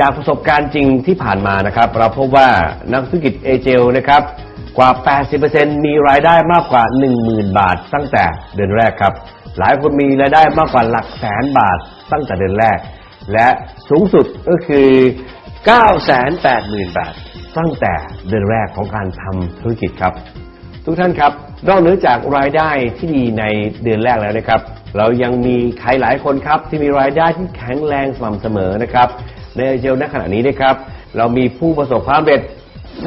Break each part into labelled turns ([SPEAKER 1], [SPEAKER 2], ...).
[SPEAKER 1] จากประสบการณ์จริงที่ผ่านมานะครับ เราพบว่านักธุรกิจเอเจลนะครับ กว่า 80%มีรายได้มากกว่า 10,000 บาท ตั้งแต่เดือนแรกครับ หลายคนมีรายได้มากกว่าหลักแสนบาทตั้งแต่เดือนแรก และสูงสุดก็คือ 980,000 บาท ตั้งแต่เดือนแรกของการทำธุรกิจครับ ทุกท่านครับนอกเหนือจากรายได้ที่ดีในเดือนแรกแล้วนะครับ เรายังมีใครหลายคนครับที่มีรายได้ที่แข็งแรงสม่ำเสมอนะครับ ในเจลณขณะนี้นะครับ เรามีผู้ประสบความสำเร็จ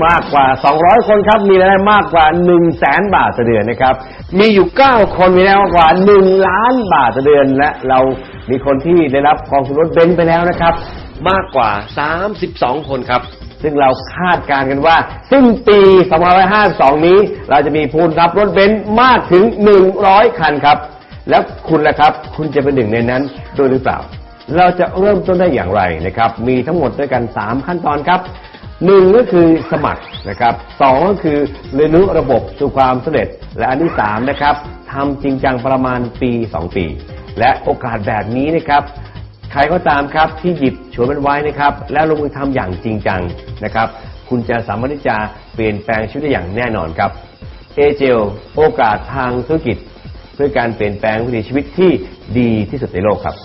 [SPEAKER 1] มากกว่า 200 คนครับ มีรายได้มากกว่า 1 0 0 0 0แสนบาทต่อเดือนนะครับ มีอยู่ 9 คนมีรายได้มากกว่า 1 ล้านบาทต่อเดือน และเรามีคนที่ได้รับกองทุนรถเบนซ์ไปแล้วนะครับ มากกว่า 32 คนครับ ซึ่งเราคาดการณ์กันว่า สิ้นปี2552 นี้ เราจะมีผู้รับรถเบนซ์มากถึง 100 คันครับ แล้วคุณล่ะครับ คุณจะเป็นหนึ่งในนั้นด้วยหรือเปล่า เราจะเริ่มต้นได้อย่างไรนะครับ มีทั้งหมดด้วยกัน 3 ขั้นตอนครับหนึ่งก็คือสมัครนะครับสองก็คือเรียนรู้ระบบสู่ความสำเร็จ และอันที่สามนะครับทำจริงจังประมาณปี 2 ปี และโอกาสแบบนี้นะครับ ใครก็ตามครับที่หยิบฉวยมันไว้นะครับ แล้วลงมือทำอย่างจริงจังนะครับ คุณจะสามารถที่จะเปลี่ยนแปลงชีวิตได้อย่างแน่นอนครับเอเจลโอกาสทางธุรกิจ เพื่อการเปลี่ยนแปลงวิถีชีวิตที่ดีที่สุดในโลกครับ